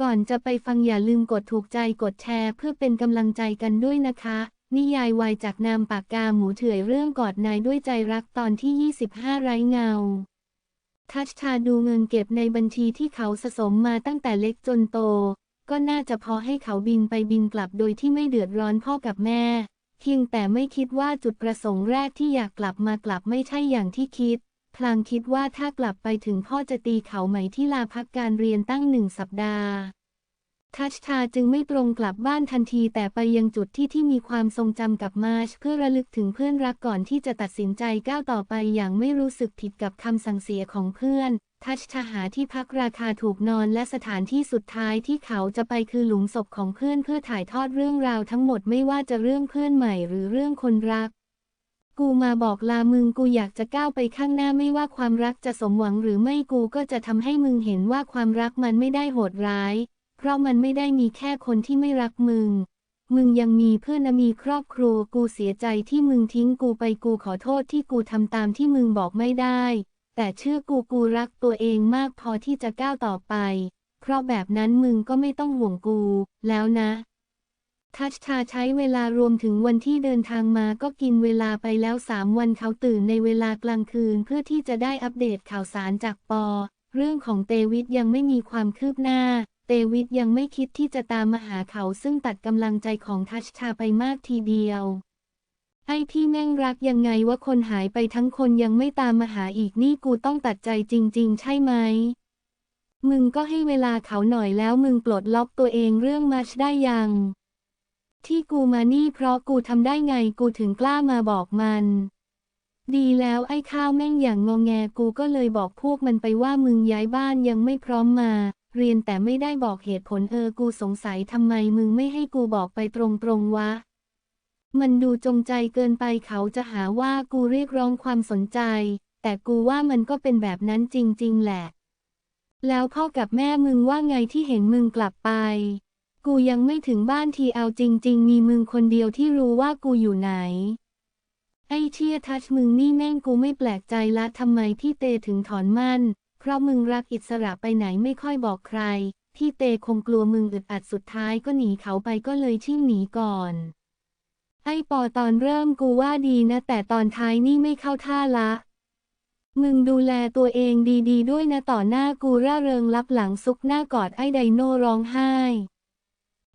ก่อนจะไปฟังอย่าลืมกดถูกใจกดแชร์ เพื่อเป็นกำลังใจกันด้วยนะคะ นิยายวายจากนามปากกาหมูเถื่อยเรื่องกอดนายด้วยใจรักตอนที่ 25 ไร้เงา ทัชชาดูเงินเก็บในบัญชีที่เขาสะสมมาตั้งแต่เล็กจนโต ก็น่าจะพอให้เขาบินไปบินกลับโดยที่ไม่เดือดร้อนพ่อกับแม่ เพียงแต่ไม่คิดว่าจุดประสงค์แรกที่อยากกลับมากลับไม่ใช่อย่างที่คิด พลางคิดว่าถ้ากลับไปถึงพ่อจะตีเขาไหมที่ลาพักการเรียนตั้งหนึ่งสัปดาห์ ทัชชาจึงไม่ตรงกลับบ้านทันทีแต่ไปยังจุดที่ที่มีความทรงจำกับมาร์ชเพื่อระลึกถึงเพื่อนรักก่อนที่จะตัดสินใจก้าวต่อไปอย่างไม่รู้สึกผิดกับคำสั่งเสียของเพื่อน ทัชชาหาที่พักราคาถูกนอนและสถานที่สุดท้ายที่เขาจะไปคือหลุมศพของเพื่อนเพื่อถ่ายทอดเรื่องราวทั้งหมดไม่ว่าจะเรื่องเพื่อนใหม่หรือเรื่องคนรัก กูมาบอกลามึงกูอยากจะก้าวไปข้างหน้าไม่ว่าความรักจะสมหวังหรือไม่กูก็จะทำให้มึงเห็นว่าความรักมันไม่ได้โหดร้าย เพราะมันไม่ได้มีแค่คนที่ไม่รักมึง มึงยังมีเพื่อนและมีครอบครัวกูเสียใจที่มึงทิ้งกูไปกูขอโทษที่กูทำตามที่มึงบอกไม่ได้ แต่เชื่อกูกูรักตัวเองมากพอที่จะก้าวต่อไป เพราะแบบนั้นมึงก็ไม่ต้องห่วงกู แล้วนะ ทัชชาใช้เวลารวมถึงวันที่เดินทางมาก็กินเวลาไปแล้วสามวันเขาตื่นในเวลากลางคืนเพื่อที่จะได้อัปเดตข่าวสารจากปอ เรื่องของเตวิทยังไม่มีความคืบหน้า เตวิทยังไม่คิดที่จะตามมาหาเขาซึ่งตัดกำลังใจของทัชชาไปมากทีเดียว ไอ้พี่แม่งรักยังไงว่าคนหายไปทั้งคนยังไม่ตามมาหาอีกนี่กูต้องตัดใจจริง ๆ ใช่ไหมมึงก็ให้เวลาเขาหน่อยแล้วมึงปลดล็อกตัวเองเรื่องมัชได้ยัง ที่กูมานี่เพราะกูทำได้ไงกูถึงกล้ามาบอกมัน ดีแล้วไอ้ข้าวแม่งอย่างงอแงกูก็เลยบอกพวกมันไปว่ามึงย้ายบ้านยังไม่พร้อมมา เรียนแต่ไม่ได้บอกเหตุผลเออกูสงสัยทำไมมึงไม่ให้กูบอกไปตรงๆวะ มันดูจงใจเกินไปเขาจะหาว่ากูเรียกร้องความสนใจ แต่กูว่ามันก็เป็นแบบนั้นจริงๆแหละ แล้วพ่อกับแม่มึงว่าไงที่เห็นมึงกลับไป กูยังไม่ถึงบ้านทีเอาจริง ๆ มีมึงคนเดียวที่รู้ว่ากูอยู่ไหน ไอ้เชี่ยทัชมึงนี่แม่งกูไม่แปลกใจละทำไมพี่เตถึงถอนมั่น เพราะมึงรักอิสระไปไหนไม่ค่อยบอกใคร พี่เตคงกลัวมึงอึดอัดสุดท้ายก็หนีเขาไปก็เลยชิ่งหนีก่อน ไอ้ปอตอนเริ่มกูว่าดีนะ แต่ตอนท้ายนี่ไม่เข้าท่าละมึงดูแลตัวเองดีๆด้วยนะต่อหน้ากูร่าเริงรับหลังซุกหน้ากอดไอ้ไดโนร้องไห้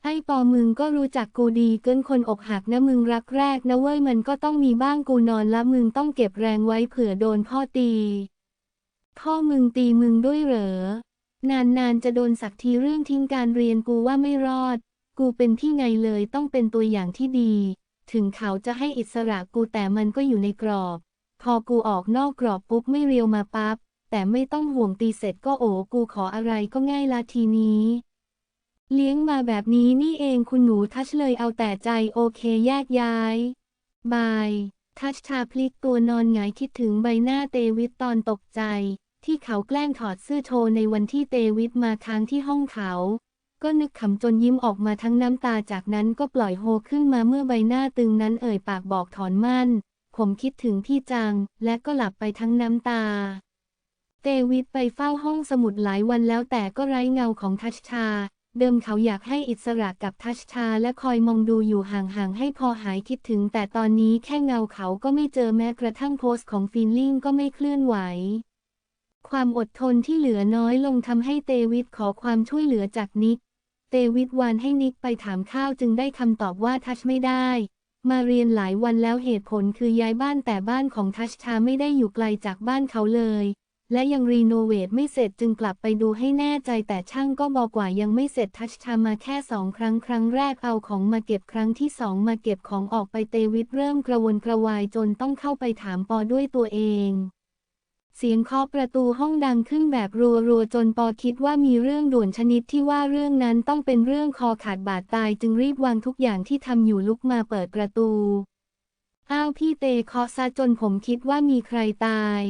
ไอ้ปอมึงก็รู้จักกูดีเกินคนอกหักนะมึงรักแรกนะเว้ยมันก็ต้องมีบ้างกูนอนละมึงต้องเก็บแรงไว้เผื่อโดนพ่อตี พ่อมึงตีมึงด้วยเหรอ นานๆจะโดนสักทีเรื่องทิ้งการเรียนกูว่าไม่รอด กูเป็นที่ไงเลยต้องเป็นตัวอย่างที่ดี ถึงเขาจะให้อิสระกูแต่มันก็อยู่ในกรอบ พอกูออกนอกกรอบปุ๊บไม่เรียวมาปั๊บแต่ไม่ต้องห่วงตีเสร็จก็โอ้กูขออะไรก็ง่ายละทีนี้ เลี้ยงมาแบบนี้นี่เองคุณหนูทัชเลยเอาแต่ใจโอเคแยกย้าย บาย ทัชชาพลิกตัวนอนหงายคิดถึงใบหน้าเตวิตตอนตกใจ ที่เขาแกล้งถอดเสื้อโชว์ในวันที่เตวิตมาค้างที่ห้องเขา ก็นึกขำจนยิ้มออกมาทั้งน้ำตาจากนั้นก็ปล่อยโฮขึ้นมาเมื่อใบหน้าตึงนั้นเอ่ยปากบอกถอนมั่น ผมคิดถึงพี่จัง และก็หลับไปทั้งน้ำตา เตวิตไปเฝ้าห้องสมุดหลายวันแล้วแต่ก็ไร้เงาของทัชชา เดิมเขาอยากให้อิสระกับทัชชาและคอยมองดูอยู่ห่างๆให้พอหายคิดถึง แต่ตอนนี้แค่เงาเขาก็ไม่เจอแม้กระทั่งโพสต์ของฟีลลิ่งก็ไม่เคลื่อนไหว ความอดทนที่เหลือน้อยลงทำให้เตวิตขอความช่วยเหลือจากนิก เตวิตวานให้นิกไปถามข้าวจึงได้คำตอบว่าทัชไม่ได้ มาเรียนหลายวันแล้วเหตุผลคือย้ายบ้านแต่บ้านของทัชชาไม่ได้อยู่ไกลจากบ้านเขาเลย และยังรีโนเวทไม่เสร็จจึงกลับไปดูให้แน่ใจแต่ช่างก็บอกว่ายังไม่เสร็จทัชชามาแค่สองครั้งครั้งแรกเอาของมาเก็บครั้งที่สองมาเก็บของออกไปเตวิตเริ่มกระวนกระวายจนต้องเข้าไปถามปอด้วยตัวเอง เสียงเคาะประตูห้องดังขึ้นแบบรัวๆจนปอคิดว่ามีเรื่องด่วนชนิดที่ว่าเรื่องนั้นต้องเป็นเรื่องคอขาดบาดตายจึงรีบวางทุกอย่างที่ทำอยู่ลุกมาเปิดประตู อ้าวพี่เตเคาะซะจนผมคิดว่ามีใครตาย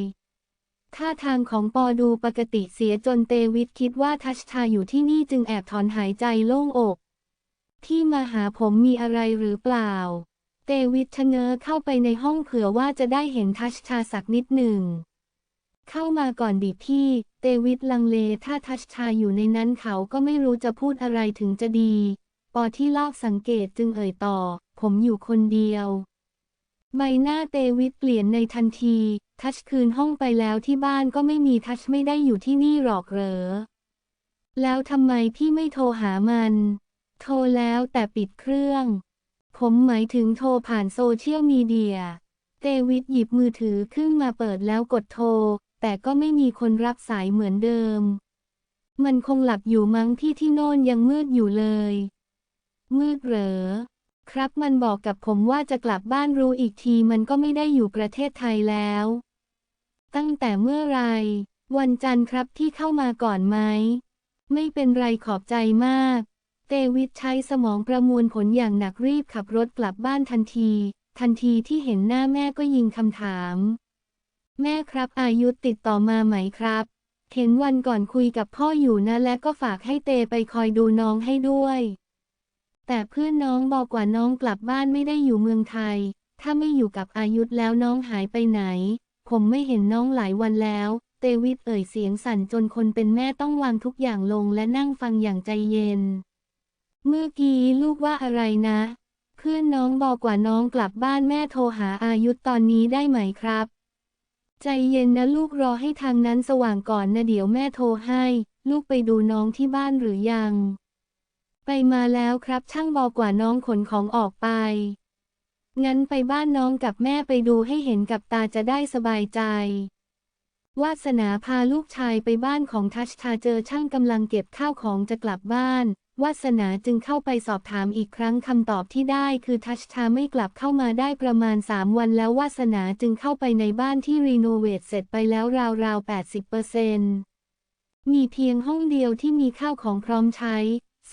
ท่าทางของปอดูปกติเสียจนเตวิทคิดว่าทัชชาอยู่ที่นี่จึงแอบถอนหายใจโล่งอก ที่มาหาผมมีอะไรหรือเปล่า เตวิทชะเง้อเข้าไปในห้องเผื่อว่าจะได้เห็นทัชชาสักนิดหนึ่ง เข้ามาก่อนดิพี่ เตวิดลังเลถ้าทัชชาอยู่ในนั้นเขาก็ไม่รู้จะพูดอะไรถึงจะดี ปอที่ลอบสังเกตจึงเอ่ยต่อ ผมอยู่คนเดียว ใบหน้าเตวิดเปลี่ยนในทันที ทัชคืนห้องไปแล้วที่บ้านก็ไม่มีทัชไม่ได้อยู่ที่นี่หรอกเหรอ แล้วทำไมพี่ไม่โทรหามัน โทรแล้วแต่ปิดเครื่อง ผมหมายถึงโทรผ่านโซเชียลมีเดีย เตวิดหยิบมือถือขึ้นมาเปิดแล้วกดโทร แต่ก็ไม่มีคนรับสายเหมือนเดิม มันคงหลับอยู่มั้งที่ที่โน่นยังมืดอยู่เลย มืดเหรอ ครับมันบอกกับผมว่าจะกลับบ้านรู้อีกทีมันก็ไม่ได้อยู่ประเทศไทยแล้ว ตั้งแต่เมื่อไร วันจันทร์ครับที่เข้ามาก่อนไหม ไม่เป็นไรขอบใจมาก เตวิดใช้สมองประมวลผลอย่างหนักรีบขับรถกลับบ้านทันที ทันทีที่เห็นหน้าแม่ก็ยิงคำถาม แม่ครับอายุติดต่อมาไหมครับ เห็นวันก่อนคุยกับพ่ออยู่นะและก็ฝากให้เตไปคอยดูน้องให้ด้วย แต่เพื่อนน้องบอกว่าน้องกลับบ้านไม่ได้อยู่เมืองไทย ถ้าไม่อยู่กับอายุธแล้วน้องหายไปไหน ผมไม่เห็นน้องหลายวันแล้ว เตวิดเอ่ยเสียงสั่นจนคนเป็นแม่ต้องวางทุกอย่างลงและนั่งฟังอย่างใจเย็น เมื่อกี้ลูกว่าอะไรนะ เพื่อนน้องบอกว่าน้องกลับบ้านแม่โทรหาอายุธตอนนี้ได้ไหมครับ ใจเย็นนะลูกรอให้ทางนั้นสว่างก่อนนะเดี๋ยวแม่โทรให้ ลูกไปดูน้องที่บ้านหรือยัง ไปมาแล้วครับช่างบอกว่าน้องขนของออกไป งั้นไปบ้านน้องกับแม่ไปดูให้เห็นกับตาจะได้สบายใจ วาสนาพาลูกชายไปบ้านของทัชชาเจอช่างกำลังเก็บข้าวของจะกลับบ้าน วาสนาจึงเข้าไปสอบถามอีกครั้งคำตอบที่ได้คือทัชชาไม่กลับเข้ามาได้ประมาณ 3 วันแล้ววาสนาจึงเข้าไปในบ้านที่รีโนเวทเสร็จไปแล้วราวๆ80%มีเพียงห้องเดียวที่มีข้าวของพร้อมใช้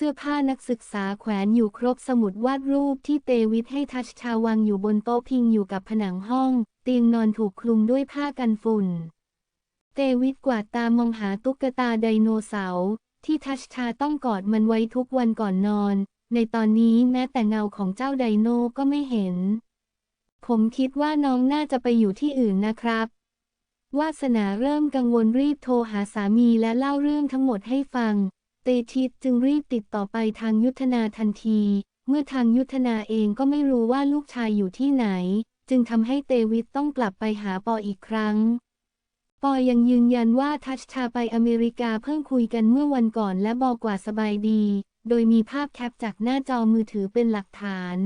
สื้อผ้านักศึกษาแขวนอยู่ครบสมุดวาดรูปที่เตวิทให้ทัชชาวางอยู่บนโต๊ะพิงอยู่กับผนังห้อง เตียงนอนถูกคลุมด้วยผ้ากันฝุ่น เตวิทกวาดตามองหาตุ๊กตาไดโนเสาร์ที่ทัชชาต้องกอดมันไว้ทุกวันก่อนนอน ในตอนนี้แม้แต่เงาของเจ้าไดโนก็ไม่เห็น ผมคิดว่าน้องน่าจะไปอยู่ที่อื่นนะครับ วาสนาเริ่มกังวลรีบโทรหาสามีและเล่าเรื่องทั้งหมดให้ฟัง ตชิตจึงรีบติดต่อไปทางยุทธนาทันที เมื่อทางยุทธนาเองก็ไม่รู้ว่าลูกชายอยู่ที่ไหน จึงทำให้เตวิทต้องกลับไปหาปออีกครั้ง ปอยังยืนยันว่าทัชชาไปอเมริกาเพิ่งคุยกันเมื่อวันก่อนและบอกว่าสบายดี โดยมีภาพแคปจากหน้าจอมือถือเป็นหลักฐาน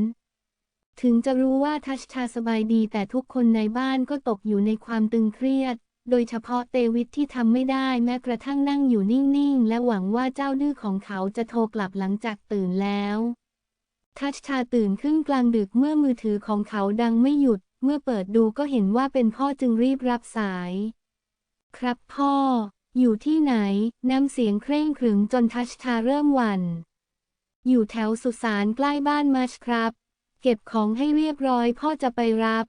ถึงจะรู้ว่าทัชชาสบายดีแต่ทุกคนในบ้านก็ตกอยู่ในความตึงเครียด โดยเฉพาะเตวิทที่ทำไม่ได้แม้กระทั่งนั่งอยู่นิ่ง ๆ และหวังว่าเจ้าดื้อของเขาจะโทรกลับหลังจากตื่นแล้ว ทัชชาตื่นขึ้นกลางดึกเมื่อมือถือของเขาดังไม่หยุด เมื่อเปิดดูก็เห็นว่าเป็นพ่อจึงรีบรับสาย ครับพ่อ อยู่ที่ไหน น้ำเสียงเคร่งขรึมจนทัชชาเริ่มหวั่น อยู่แถวสุสานใกล้บ้านมัชครับ เก็บของให้เรียบร้อยพ่อจะไปรับ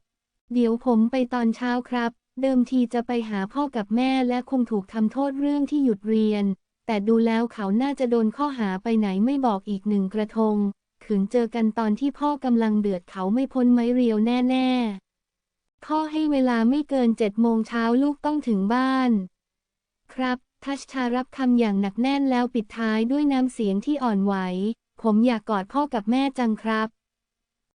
เดี๋ยวผมไปตอนเช้าครับ เดิมทีจะไปหาพ่อกับแม่และคงถูกทำโทษเรื่องที่หยุดเรียน แต่ดูแล้วเขาน่าจะโดนข้อหาไปไหนไม่บอกอีกหนึ่งกระทงขืนเจอกันตอนที่พ่อกำลังเดือดเขาไม่พ้นไม้เรียวแน่ๆพ่อให้เวลาไม่เกินเจ็ดโมงเช้าลูกต้องถึงบ้าน ครับทัชชารับคำอย่างหนักแน่นแล้วปิดท้ายด้วยน้ำเสียงที่อ่อนไหว ผมอยากกอดพ่อกับแม่จังครับ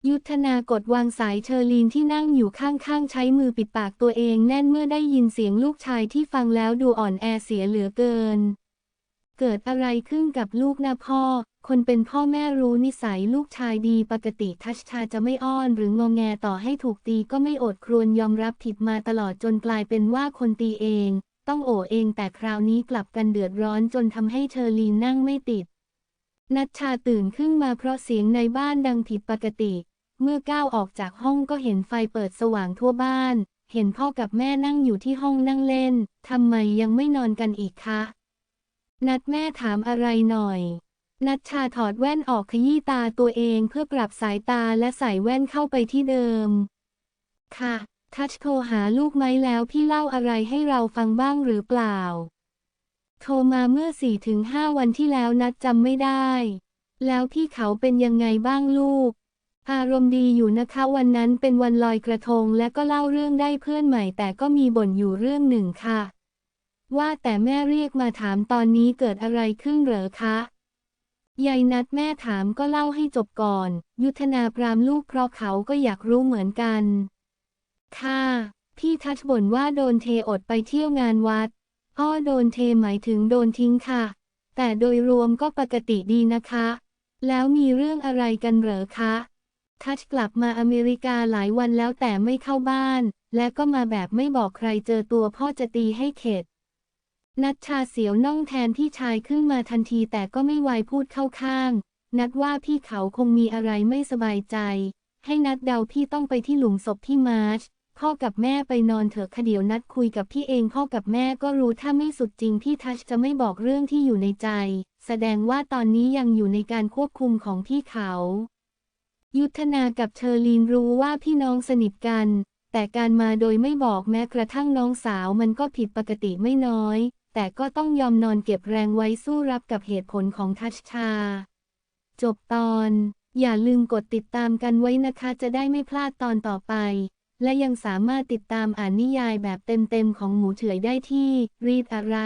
ยุทธนากดวางสายเชอร์ลีนที่นั่งอยู่ข้างๆ ใช้มือปิดปากตัวเองแน่นเมื่อได้ยินเสียงลูกชายที่ฟังแล้วดูอ่อนแอเสียเหลือเกิน เกิดอะไรขึ้นกับลูกนะพ่อ คนเป็นพ่อแม่รู้นิสัยลูกชายดีปกติทัชชาจะไม่อ้อนหรืองอแงต่อให้ถูกตีก็ไม่อดครวญยอมรับผิดมาตลอดจนกลายเป็นว่าคนตีเอง ต้องโอเองแต่คราวนี้กลับกันเดือดร้อนจนทำให้เชอรีนนั่งไม่ติด นัชชาตื่นขึ้นมาเพราะเสียงในบ้านดังผิดปกติ เมื่อก้าวออกจากห้องก็เห็นไฟเปิดสว่างทั่วบ้าน เห็นพ่อกับแม่นั่งอยู่ที่ห้องนั่งเล่น ทำไมยังไม่นอนกันอีกคะ นัดแม่ถามอะไรหน่อย นัชชาถอดแว่นออกขยี้ตาตัวเองเพื่อปรับสายตาและใส่แว่นเข้าไปที่เดิม ค่ะ ทัชโทรหาลูกไหมแล้วพี่เล่าอะไรให้เราฟังบ้างหรือเปล่า โทรมาเมื่อสี่ถึงห้าวันที่แล้วนัดจำไม่ได้ แล้วพี่เขาเป็นยังไงบ้างลูก อารมณ์ดีอยู่นะคะวันนั้นเป็นวันลอยกระทงและก็เล่าเรื่องได้เพื่อนใหม่ แต่ก็มีบ่นอยู่เรื่องหนึ่งค่ะ ว่าแต่แม่เรียกมาถามตอนนี้เกิดอะไรขึ้นเหรอคะยายนัดแม่ถามก็เล่าให้จบก่อน ยุทธนาปรามลูกเพราะเขาก็อยากรู้เหมือนกัน ค่ะ พี่ทัชบ่นว่าโดนเทอดไปเที่ยวงานวัดอ้อโดนเทหมายถึงโดนทิ้งค่ะ แต่โดยรวมก็ปกติดีนะคะ แล้วมีเรื่องอะไรกันเหรอคะ ทัชกลับมาอเมริกาหลายวันแล้วแต่ไม่เข้าบ้าน และก็มาแบบไม่บอกใครเจอตัวพ่อจะตีให้เข็ด นัดชาเสียวน่องแทนพี่ชายขึ้นมาทันทีแต่ก็ไม่ไวพูดเข้าข้าง นัดว่าพี่เขาคงมีอะไรไม่สบายใจ ให้นัดเดาพี่ต้องไปที่หลุมศพพี่มาร์ชพ่อกับแม่ไปนอนเถอะคเดี๋ยวนัดคุยกับพี่เองพ่อกับแม่ก็รู้ถ้าไม่สุดจริงพี่ทัชจะไม่บอกเรื่องที่อยู่ในใจ แสดงว่าตอนนี้ยังอยู่ในการควบคุมของพี่เขา ยุทธนากับเชอรีนรู้ว่าพี่น้องสนิทกัน แต่การมาโดยไม่บอกแม้กระทั่งน้องสาวมันก็ผิดปกติไม่น้อย แต่ก็ต้องยอมนอนเก็บแรงไว้สู้รับกับเหตุผลของทัชชา จบตอน อย่าลืมกดติดตามกันไว้นะคะจะได้ไม่พลาดตอนต่อไป และยังสามารถติดตามอ่านนิยายแบบเต็มๆของหมูเฉอยได้ที่ read อะไร